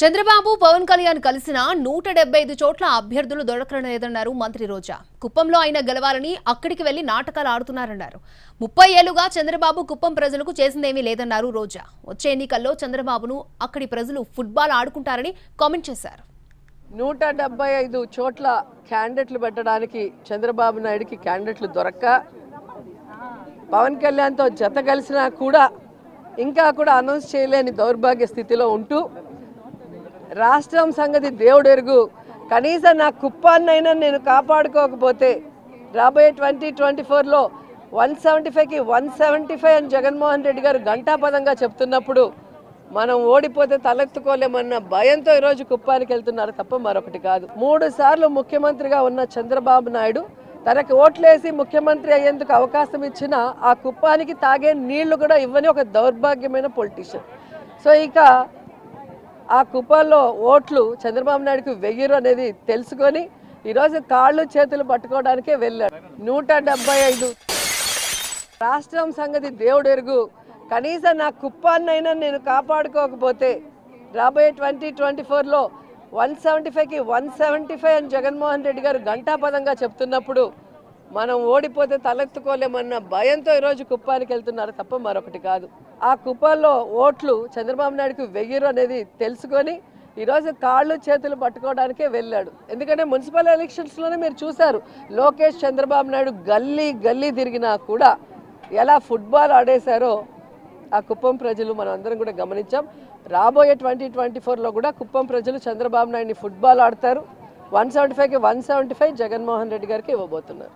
చంద్రబాబు పవన్ కళ్యాణ్ కలిసిన నూట డెబ్బై ఐదు చోట్ల అభ్యర్థులు దొరకడం లేదన్నారు మంత్రి రోజా. కుప్పంలో ఆయన గెలవాలని అక్కడికి వెళ్ళి నాటకాలు ఆడుతున్నారన్నారు. ముప్పై ఏళ్ళుగా చంద్రబాబు కుప్పం ప్రజలకు చేసిందేమీ లేదన్నారు రోజా. వచ్చే ఎన్నికల్లో చంద్రబాబును అక్కడి ప్రజలు ఫుట్బాల్ ఆడుకుంటారని కామెంట్ చేశారు. నూట డెబ్బై ఐదు చోట్ల క్యాండిడేట్లు పెట్టడానికి చంద్రబాబు నాయుడుకి క్యాండిడేట్లు దొరక్క పవన్ కళ్యాణ్తో జత కలిసినా కూడా ఇంకా కూడా అనౌన్స్ చేయలేని దౌర్భాగ్య స్థితిలో ఉంటూ రాష్ట్రం సంగతి దేవుడు ఎరుగు. కనీసం నా కుప్పాన్నైనా నేను కాపాడుకోకపోతే రాబోయే ట్వంటీ ట్వంటీ ఫోర్లో వన్ సెవెంటీ ఫైవ్కి వన్ సెవెంటీ ఫైవ్ అని జగన్మోహన్ రెడ్డి గారు ఘంటాపదంగా చెప్తున్నప్పుడు మనం ఓడిపోతే తలెత్తుకోలేమన్న భయంతో ఈరోజు కుప్పానికి వెళ్తున్నారు తప్ప మరొకటి కాదు. మూడు సార్లు ముఖ్యమంత్రిగా ఉన్న చంద్రబాబు నాయుడు తనకు ఓట్లేసి ముఖ్యమంత్రి అయ్యేందుకు అవకాశం ఇచ్చిన ఆ కుప్పానికి తాగే నీళ్ళు కూడా ఇవ్వని ఒక దౌర్భాగ్యమైన పొలిటీషియన్. సో ఇక ఆ కుప్పంలో ఓట్లు చంద్రబాబు నాయుడుకి వెయ్యరు అనేది తెలుసుకొని ఈరోజు కాళ్ళు చేతులు పట్టుకోవడానికే వెళ్ళాడు. నూట డెబ్బై ఐదు. రాష్ట్రం సంగతి దేవుడు ఎరుగు. కనీసం నా కుప్పాన్నైనా నేను కాపాడుకోకపోతే రాబోయే ట్వంటీ ట్వంటీ ఫోర్లో వన్ సెవెంటీ ఫైవ్కి వన్ సెవెంటీ ఫైవ్ అని జగన్మోహన్ రెడ్డి గారు ఘంటాపదంగా చెప్తున్నప్పుడు మనం ఓడిపోతే తలెత్తుకోలేమన్న భయంతో ఈరోజు కుప్పానికి వెళ్తున్నారు తప్ప మరొకటి కాదు. ఆ కుప్పంలో ఓట్లు చంద్రబాబు నాయుడుకి వెయ్యరు అనేది తెలుసుకొని ఈరోజు కాళ్ళు చేతులు పట్టుకోవడానికే వెళ్ళాడు. ఎందుకంటే మున్సిపల్ ఎలక్షన్స్లోనే మీరు చూశారు లోకేష్ చంద్రబాబు నాయుడు గల్లీ గల్లీ తిరిగినా కూడా ఎలా ఫుట్బాల్ ఆడేశారో ఆ కుప్పం ప్రజలు మనం అందరం కూడా గమనించాం. రాబోయే ట్వంటీ ట్వంటీ ఫోర్లో కూడా కుప్పం ప్రజలు చంద్రబాబు నాయుడిని ఫుట్బాల్ ఆడతారు. వన్ సెవెంటీ ఫైవ్కి one seventy five Jaganmohan Reddy గారికి ఇవ్వబోతున్నారు.